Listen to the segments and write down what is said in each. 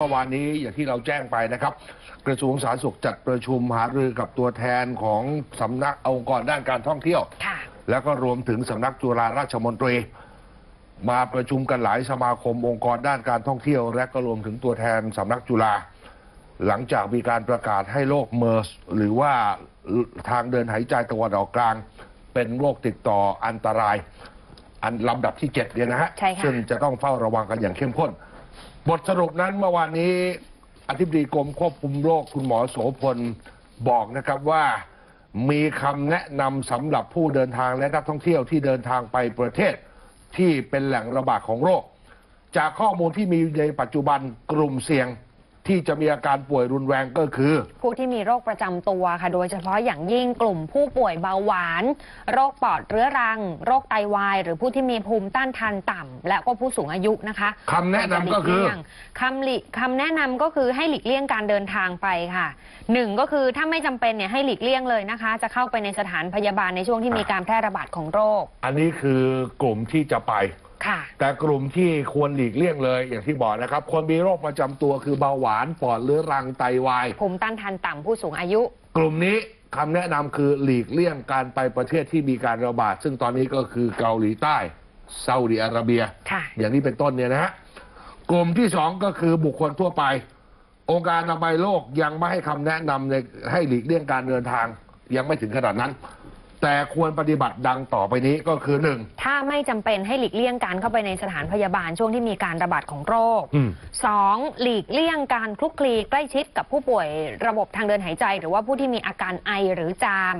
เมื่อวานนี้อย่างที่เราแจ้งไปนะครับ กระทรวงสาธารณสุขจัดประชุมหารือกับตัวแทนของสำนักองค์กรด้านการท่องเที่ยวค่ะแล้วก็รวมถึงสำนักจุฬาราชมนตรี มาประชุมกันหลายสมาคมองค์กรด้านการท่องเที่ยว และก็รวมถึงตัวแทนสำนักจุฬาหลังจากมีการประกาศให้โรคเมอร์สหรือว่าทางเดินหายใจตะวันออกกลาง เป็นโรคติดต่ออันตราย อันลำดับที่เจ็ดเนี่ยนะฮะใช่ค่ะซึ่งจะต้องเฝ้าระวังกันอย่างเข้มข้น บทสรุปนั้นเมื่อวานนี้อธิบดีกรมควบคุมโรคคุณหมอโสพลบอกนะครับว่ามีคำแนะนำสำหรับผู้เดินทางและนักท่องเที่ยวที่เดินทางไปประเทศที่เป็นแหล่งระบาดของโรค จากข้อมูลที่มีในปัจจุบันกลุ่มเสี่ยง ที่จะมีอาการป่วยรุนแรงก็คือ ผู้ที่มีโรคประจำตัวค่ะโดยเฉพาะอย่างยิ่งกลุ่มผู้ป่วยเบาหวาน โรคปอดเรื้อรัง โรคไตวาย หรือผู้ที่มีภูมิต้านทานต่ำและก็ผู้สูงอายุนะคะคำแนะนำก็คือหลีเลี่ยงคำหลีคำแนะนำก็คือให้หลีกเลี่ยงการเดินทางไปค่ะหนึ่งก็คือถ้าไม่จำเป็นเนี่ยให้หลีกเลี่ยงเลยนะคะ จะเข้าไปในสถานพยาบาลในช่วงที่มีการแพร่ระบาดของโรค อันนี้คือกลุ่มที่จะไป ค่ะแต่กลุ่มที่ควรหลีกเลี่ยงเลย อย่างที่บอกนะครับ คนมีโรคประจำตัวคือเบาหวานปอดเรื้อรังไตวาย ภูมิต้านทานต่ำผู้สูงอายุ กลุ่มนี้คำแนะนำคือหลีกเลี่ยงการไปประเทศที่มีการระบาด ซึ่งตอนนี้ก็คือเกาหลีใต้ซาอุดิอาระเบีย ค่ะ อย่างนี้เป็นต้นเนี่ยนะฮะกลุ่มที่สองก็คือบุคคลทั่วไป องค์การอนามัยโลกยังไม่ให้คำแนะนำในให้หลีกเลี่ยงการเดินทาง ยังไม่ถึงขนาดนั้น แต่ควรปฏิบัติดังต่อไปนี้ก็คือหนึ่ง ถ้าไม่จำเป็นให้หลีกเลี่ยงการเข้าไปในสถานพยาบาลช่วงที่มีการระบาดของโรคอืม สองหลีกเลี่ยงการคลุกคลีใกล้ชิดกับผู้ป่วยระบบทางเดินหายใจ หรือว่าผู้ที่มีอาการไอหรือจาม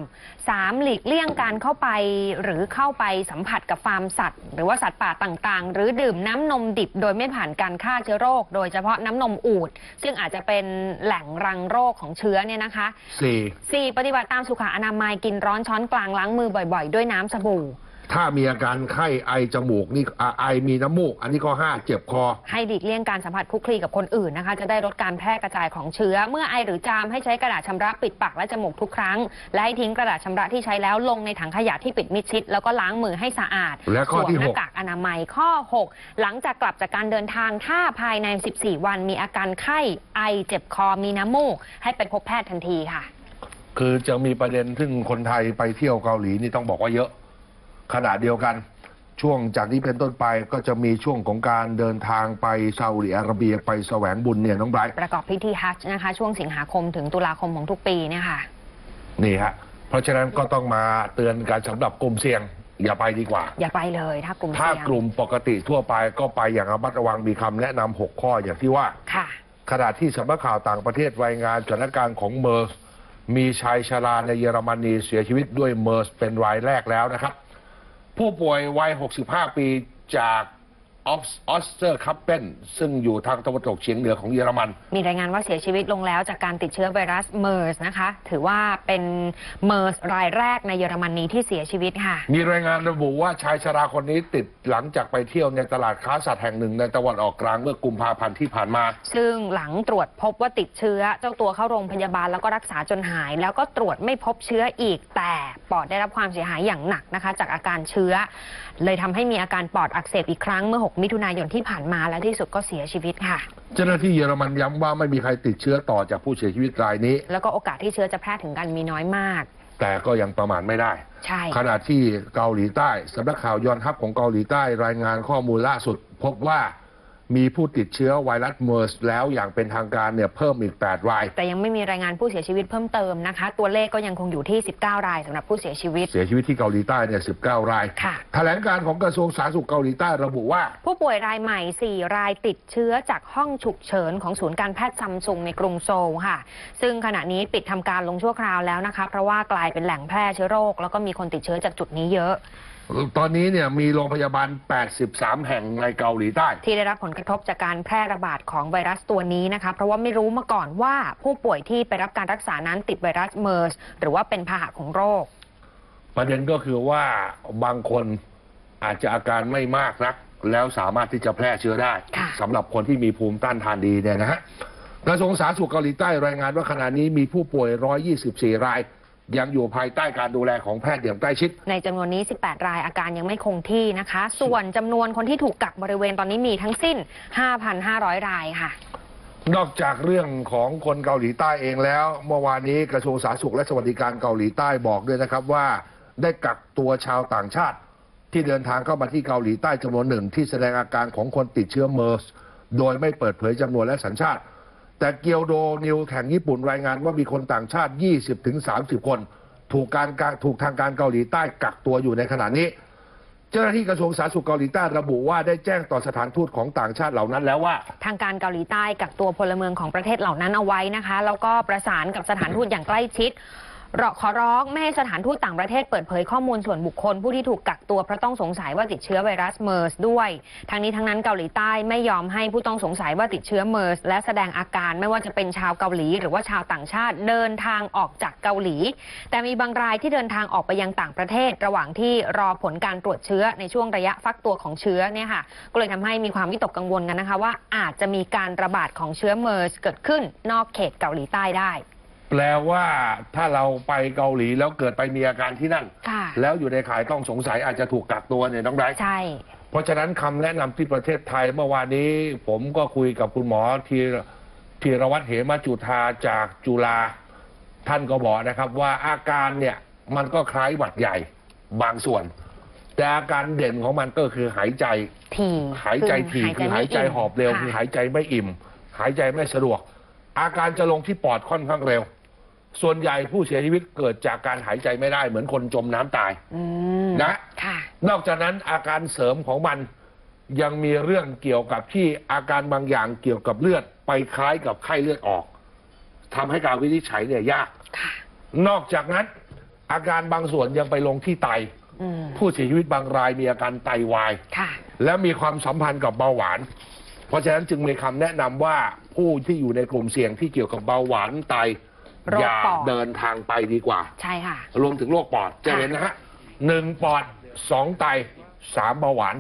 สามหลีกเลี่ยงการเข้าไปหรือเข้าไปสัมผัสกับฟาร์มสัตว์ หรือว่าสัตว์ป่าต่างๆ หรือดื่มน้ำนมดิบโดยไม่ผ่านการฆ่าเชื้อโรค โดยเฉพาะน้ำนมอูดซึ่งอาจจะเป็นแหล่งรังโรคของเชื้อเนี่ยนะคะ สี่ สี่ปฏิบัติตามสุขอนามัยกินร้อนช้อนกลางล้างมือบ่อย ๆ ด้วยน้ำสบู่ ถ้ามีอาการไข้ไอจมูกนี่อ่าไอมีน้ำมูก อันนี้ก็ห้าเจ็บคอ ให้หลีกเลี่ยงการสัมผัสคลุกคลีกับคนอื่นนะคะ จะได้ลดการแพร่กระจายของเชื้อ เมื่อไอหรือจามให้ใช้กระดาษชำระปิดปากและจมูกทุกครั้ง และให้ทิ้งกระดาษชำระที่ใช้แล้วลงในถังขยะที่ปิดมิดชิด แล้วก็ล้างมือให้สะอาดและข้อสวมที่หหน้ากกากอนามัยข้อ 6 หลังจากกลับจากการเดินทางถ้าภายใน 14 วันมีอาการไข้ไอเจ็บคอมีน้ำมูก ให้ไปพบแพทย์ทันทีค่ะ คือจะมีประเด็นซึ่งคนไทยไปเที่ยวเกาหลีนี่ต้องบอกว่าเยอะ ขณะเดียวกัน ช่วงจากนี้เป็นต้นไปก็จะมีช่วงของการเดินทางไปซาอุดิอาระเบียไปแสวงบุญเนี่ยน้องไบรท์ประกอบพิธีฮัจญ์นะคะ ช่วงสิงหาคมถึงตุลาคมของทุกปีเนี่ยค่ะ นี่ฮะเพราะฉะนั้นก็ต้องมาเตือนกันสำหรับกลุ่มเสี่ยง อย่าไปดีกว่า อย่าไปเลยถ้ากลุ่มถ้าเสี่ยงกลุ่มปกติทั่วไปก็ไปอย่างระมัดระวังมีคำแนะนำหกข้ออย่างที่ว่า ค่ะ ขณะที่สำนักข่าวต่างประเทศรายงานสถานการณ์ของเมอร์ส มีชายชราในเยอรมนีเสียชีวิตด้วยเมอร์สเป็นรายแรกแล้วนะครับ ผู้ป่วยวัย 65 ปีจาก ออฟออสเตอร์คัพเปนซึ่งอยู่ทางตะวันตกเฉียงเหนือของเยอรมัน มีรายงานว่าเสียชีวิตลงแล้วจากการติดเชื้อไวรัสเมอร์สนะคะ ถือว่าเป็นเมอร์สรายแรกในเยอรมนีที่เสียชีวิตค่ะ มีรายงานระบุว่าชายชราคนนี้ติดหลังจากไปเที่ยวในตลาดค้าสัตว์แห่งหนึ่งในตะวันออกกลางเมื่อกุมภาพันธ์ที่ผ่านมา ซึ่งหลังตรวจพบว่าติดเชื้อ เจ้าตัวเข้าโรงพยาบาลแล้วก็รักษาจนหาย แล้วก็ตรวจไม่พบเชื้ออีก แต่ปอดได้รับความเสียหายอย่างหนักนะคะ จากอาการเชื้อ เลยทำให้มีอาการปอดอักเสบอีกครั้งเมื่อ 6มิถุนายนที่ผ่านมาและที่สุดก็เสียชีวิตค่ะ เจ้าหน้าที่เยอรมันย้ำว่าไม่มีใครติดเชื้อต่อจากผู้เสียชีวิตรายนี้ แล้วก็โอกาสที่เชื้อจะแพร่ถึงกันมีน้อยมาก แต่ก็ยังประมาทไม่ได้ ใช่ ขณะที่เกาหลีใต้สำนักข่าวยอนฮับของเกาหลีใต้รายงานข้อมูลล่าสุด พบว่า มีผู้ติดเชื้อไวรัสเมอร์สแล้วอย่างเป็นทางการเนี่ยเพิ่มอีก 8 ราย แต่ยังไม่มีรายงานผู้เสียชีวิตเพิ่มเติมนะคะ ตัวเลขก็ยังคงอยู่ที่ 19 รายสำหรับผู้เสียชีวิต เสียชีวิตที่เกาหลีใต้เนี่ย 19 รายค่ะแถลงการของกระทรวงสาธารณสุขเกาหลีใต้ระบุว่า ผู้ป่วยรายใหม่ 4 รายติดเชื้อจากห้องฉุกเฉินของศูนย์การแพทย์ซัมซุงในกรุงโซลค่ะ ซึ่งขณะนี้ปิดทำการลงชั่วคราวแล้วนะคะ เพราะว่ากลายเป็นแหล่งแพร่เชื้อโรค แล้วก็มีคนติดเชื้อจากจุดนี้เยอะ ตอนนี้เนี่ยมีโรงพยาบาล 83 แห่งในเกาหลีใต้ ที่ได้รับผลกระทบจากการแพร่ระบาดของไวรัสตัวนี้นะคะ เพราะว่าไม่รู้มาก่อนว่าผู้ป่วยที่ไปรับการรักษานั้นติดไวรัสเมอร์สหรือว่าเป็นพาหะของโรค ประเด็นก็คือว่าบางคนอาจจะอาการไม่มากนัก แล้วสามารถที่จะแพร่เชื้อได้ค่ะสำหรับคนที่มีภูมิต้านทานดีเนี่ยนะฮะกระทรวงสาธารณสุขเกาหลีใต้รายงานว่าขณะนี้มีผู้ป่วย 124 ราย ยังอยู่ภายใต้การดูแลของแพทย์อย่างใกล้ชิด ในจำนวนนี้ 18 รายอาการยังไม่คงที่นะคะ ส่วนจำนวนคนที่ถูกกักบริเวณตอนนี้มีทั้งสิ้น 5,500 รายค่ะ นอกจากเรื่องของคนเกาหลีใต้เองแล้ว เมื่อวานนี้กระทรวงสาธารณสุขและสวัสดิการเกาหลีใต้บอกด้วยนะครับว่า ได้กักตัวชาวต่างชาติ ที่เดินทางเข้ามาที่เกาหลีใต้จำนวนหนึ่งที่แสดงอาการของคนติดเชื้อเมอร์สโดยไม่เปิดเผยจำนวนและสัญชาติ แต่เกียวโดนิวแห่งญี่ปุ่นรายงานว่ามีคนต่างชาติ 20-30 คน ถูกการการถูกทางการเกาหลีใต้กักตัวอยู่ในขณะนี้ เจ้าหน้าที่กระทรวงสาธารณสุขเกาหลีใต้ระบุว่าได้แจ้งต่อสถานทูตของต่างชาติเหล่านั้นแล้วว่า ทางการเกาหลีใต้กักตัวพลเมืองของประเทศเหล่านั้นเอาไว้นะคะ แล้วก็ประสานกับสถานทูตอย่างใกล้ชิด เรอขอร้องไม่ให้สถานทูตต่างประเทศเปิดเผยข้อมูลส่วนบุคคลผู้ที่ถูกกักตัวเพราะต้องสงสัยว่าติดเชื้อไวรัสเมอร์สด้วย ทั้งนี้ทั้งนั้นเกาหลีใต้ไม่ยอมให้ผู้ต้องสงสัยว่าติดเชื้อเมอร์สและแสดงอาการไม่ว่าจะเป็นชาวเกาหลี หรือว่าชาวต่างชาติเดินทางออกจากเกาหลี แต่มีบางรายที่เดินทางออกไปยังต่างประเทศ ระหว่างที่รอผลการตรวจเชื้อในช่วงระยะฟักตัวของเชื้อเนี่ยค่ะก็เลยทำให้มีความวิตกกังวลกันนะคะว่าอาจจะมีการระบาดของเชื้อเมอร์สเกิดขึ้นนอกเขตเกาหลีใต้ได้ แปลว่าถ้าเราไปเกาหลีแล้วเกิดไปมีอาการที่นั่น ค่ะ แล้วอยู่ในข่ายต้องสงสัยอาจจะถูกกักตัวเนี่ยน้องไบรท์ใช่ เพราะฉะนั้นคำแนะนำที่ประเทศไทยเมื่อวานนี้ ผมก็คุยกับคุณหมอทีธีรวัตรเหมจุธาจากจุฬาท่านก็บอกนะครับว่าอาการเนี่ยมันก็คล้ายหวัดใหญ่บางส่วน แต่อาการเด่นของมันก็คือหายใจทีหายใจถี่คือหายใจหอบเร็วคือหายใจไม่อิ่ม หายใจไม่สะดวก อาการจะลงที่ปอดค่อนข้างเร็ว ส่วนใหญ่ผู้เสียชีวิตเกิดจากการหายใจไม่ได้เหมือนคนจมน้ำตายอืมนะ ค่ะ นอกจากนั้นอาการเสริมของมันยังมีเรื่องเกี่ยวกับที่อาการบางอย่างเกี่ยวกับเลือดไปคล้ายกับไข้เลือดออกทำให้การวินิจฉัยเนี่ยยาก ค่ะ นอกจากนั้น อาการบางส่วนยังไปลงที่ไต อืมผู้เสียชีวิตบางรายมีอาการไตวาย ค่ะ และมีความสัมพันธ์กับเบาหวาน เพราะฉะนั้นจึงมีคำแนะนำว่าผู้ที่อยู่ในกลุ่มเสี่ยงที่เกี่ยวกับเบาหวานไต โรคอย่าปอด เดินทางไปดีกว่า ใช่ค่ะ รวมถึงโรคปอดจะเห็นนะฮะหนึ่งปอดสองไตสามเบาหวาน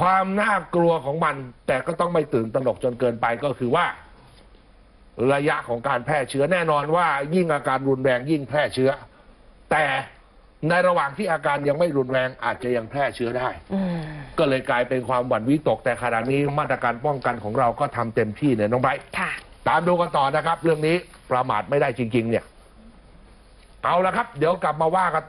ความน่ากลัวของมัน แต่ก็ต้องไม่ตื่นตระหนกจนเกินไปก็คือว่า ระยะของการแพร่เชื้อแน่นอนว่ายิ่งอาการรุนแรงยิ่งแพร่เชื้อ แต่ในระหว่างที่อาการยังไม่รุนแรงอาจจะยังแพร่เชื้อได้ อืม ก็เลยกลายเป็นความหวั่นวิตกแต่ขณะนี้มาตรการป้องกันของเราก็ทำเต็มที่เนี่ยน้องไบร์ทค่ะ ตามดูกันต่อนะครับ เรื่องนี้ประมาทไม่ได้จริง ๆ เนี่ย เอาละครับ เดี๋ยวกลับมาว่ากัน